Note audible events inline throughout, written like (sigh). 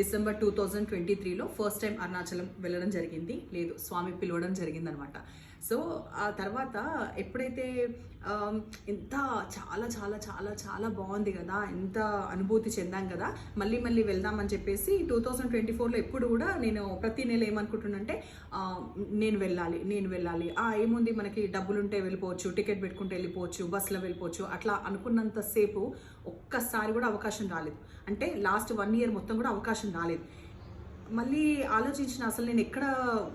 December two thousand twenty త్రీలో first time Arunachalam వెళ్ళడం జరిగింది. లేదు స్వామి పిలవడం జరిగిందనమాట. సో ఆ తర్వాత ఎప్పుడైతే ఇంత ఎంత చాలా చాలా చాలా చాలా బాగుంది కదా ఎంత అనుభూతి చెందాం కదా మళ్ళీ మళ్ళీ వెళ్దామని చెప్పేసి టూ థౌజండ్ ట్వంటీ ఫోర్లో ఎప్పుడు కూడా నేను ప్రతి నెల ఏమనుకుంటున్నానంటే నేను వెళ్ళాలి నేను వెళ్ళాలి. ఆ ఏముంది మనకి డబ్బులు ఉంటే వెళ్ళిపోవచ్చు టికెట్ పెట్టుకుంటే వెళ్ళిపోవచ్చు బస్సులో వెళ్ళిపోవచ్చు అట్లా అనుకున్నంతసేపు ఒక్కసారి కూడా అవకాశం రాలేదు. అంటే లాస్ట్ వన్ ఇయర్ మొత్తం కూడా అవకాశం రాలేదు. మళ్ళీ ఆలోచించిన అసలు నేను ఎక్కడ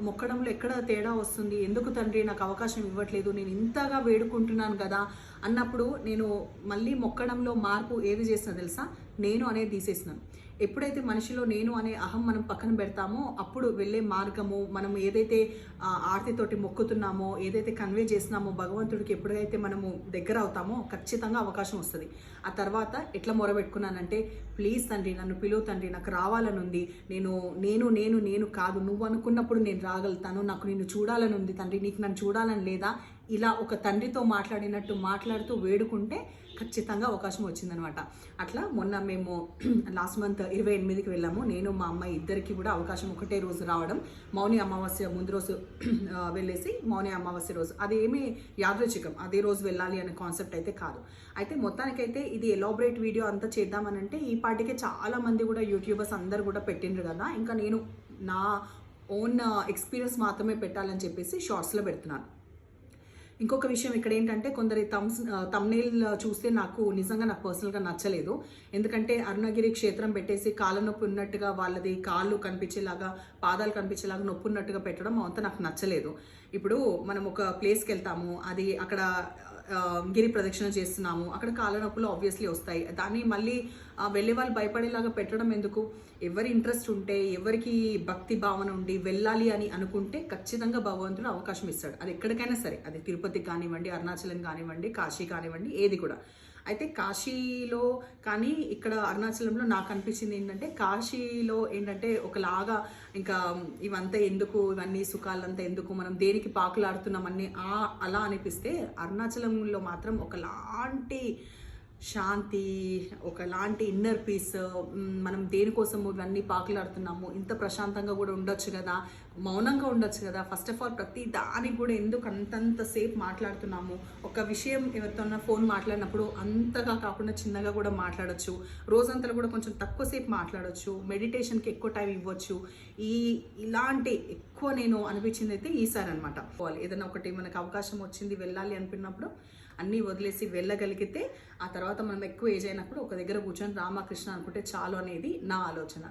మొక్కడంలో ఎక్కడ తేడా వస్తుంది? ఎందుకు తండ్రి నాకు అవకాశం ఇవ్వట్లేదు? నేను ఇంతగా వేడుకుంటున్నాను కదా అన్నప్పుడు నేను మళ్ళీ మొక్కడంలో మార్పు ఏది చేసిన తెలుసా? నేను అనేది తీసేసినాను. ఎప్పుడైతే మనిషిలో నేను అనే అహం మనం పక్కన పెడతామో అప్పుడు వెళ్ళే మార్గము మనం ఏదైతే ఆర్తితోటి మొక్కుతున్నామో ఏదైతే కన్వే చేస్తున్నామో భగవంతుడికి ఎప్పుడైతే మనము దగ్గర అవుతామో ఖచ్చితంగా అవకాశం వస్తుంది. ఆ తర్వాత ఎట్లా మొరబెట్టుకున్నానంటే ప్లీజ్ తండ్రి నన్ను పిలువు తండ్రి నాకు రావాలని ఉంది. నేను నేను నేను నేను కాదు. నువ్వు అనుకున్నప్పుడు నేను రాగలుగుతాను. నాకు నిన్ను చూడాలని ఉంది తండ్రి. నీకు నన్ను చూడాలని లేదా? ఇలా ఒక తండ్రితో మాట్లాడినట్టు మాట్లాడుతూ వేడుకుంటే ఖచ్చితంగా అవకాశం వచ్చిందనమాట. అట్లా మొన్న మేము (clears throat) లాస్ట్ మంత్ ఇరవై ఎనిమిదికి వెళ్ళాము. నేను మా అమ్మాయి ఇద్దరికి కూడా అవకాశం ఒకటే రోజు రావడం మౌని అమావాస్య ముందు రోజు (clears throat) వెళ్ళేసి మౌని అమావాస్య రోజు. అది ఏమీ యాదృచ్ఛికం. అదే రోజు వెళ్ళాలి అనే కాన్సెప్ట్ అయితే కాదు. అయితే మొత్తానికైతే ఇది ఎలాబరేట్ వీడియో అంతా చేద్దామనంటే ఈ పాటికే చాలామంది కూడా యూట్యూబర్స్ అందరు కూడా పెట్టిండ్రు కదా. ఇంకా నేను నా ఓన్ ఎక్స్పీరియన్స్ మాత్రమే పెట్టాలని చెప్పేసి షార్ట్స్లో పెడుతున్నాను. ఇంకొక విషయం ఇక్కడ ఏంటంటే కొందరి తమ్స్ తమ్నేల్ చూస్తే నాకు నిజంగా నాకు పర్సనల్గా నచ్చలేదు. ఎందుకంటే అరుణగిరి క్షేత్రం పెట్టేసి కాళ్ళ నొప్పి ఉన్నట్టుగా వాళ్ళది కాళ్ళు కనిపించేలాగా పాదాలు కనిపించేలాగా నొప్పి ఉన్నట్టుగా పెట్టడం అంత నాకు నచ్చలేదు. ఇప్పుడు మనం ఒక ప్లేస్కి వెళ్తాము అది అక్కడ గిరి ప్రదక్షిణ చేస్తున్నాము. అక్కడ కాళ్ళ నొప్పులు ఆబ్వియస్లీ వస్తాయి. దాన్ని మళ్ళీ వెళ్ళే వాళ్ళు భయపడేలాగా పెట్టడం ఎందుకు? ఎవరి ఇంట్రెస్ట్ ఉంటే ఎవరికి భక్తి భావన ఉండి వెళ్ళాలి అని అనుకుంటే ఖచ్చితంగా భగవంతుడు అవకాశం ఇస్తాడు. అది ఎక్కడికైనా సరే. అది తిరుపతి కానివ్వండి అరుణాచలం కానివ్వండి కాశీ కానివ్వండి ఏది కూడా. అయితే కాశీలో కానీ ఇక్కడ అరుణాచలంలో నాకు అనిపించింది ఏంటంటే కాశీలో ఏంటంటే ఒకలాగా ఇంకా ఇవంతా ఎందుకు ఇవన్నీ సుఖాలంతా ఎందుకు మనం దేనికి పాకులాడుతున్నామని అలా అనిపిస్తే అరుణాచలంలో మాత్రం ఒకలాంటి శాంతి ఒకలాంటి ఇన్నర్ పీస్ మనం దేనికోసము ఇవన్నీ పాకులాడుతున్నాము ఇంత ప్రశాంతంగా కూడా ఉండొచ్చు కదా మౌనంగా ఉండొచ్చు కదా ఫస్ట్ ఆఫ్ ఆల్ ప్రతి దానికి కూడా ఎందుకు అంతంతసేపు మాట్లాడుతున్నాము? ఒక విషయం ఎవరితోనైనా ఫోన్ మాట్లాడినప్పుడు అంతగా కాకుండా చిన్నగా కూడా మాట్లాడచ్చు రోజంతా కూడా కొంచెం తక్కువసేపు మాట్లాడచ్చు మెడిటేషన్కి ఎక్కువ టైం ఇవ్వచ్చు. ఈ ఇలాంటి ఎక్కువ నేను అనిపించింది అయితే ఈసారి అనమాట ఏదైనా ఒకటి మనకు అవకాశం వచ్చింది వెళ్ళాలి అనుకున్నప్పుడు అన్నీ వదిలేసి వెళ్ళగలిగితే ఆ తర్వాత మనం ఎక్కువ ఏజ్ అయినప్పుడు ఒక దగ్గర కూర్చొని రామకృష్ణ అనుకుంటే చాలు అనేది నా ఆలోచన.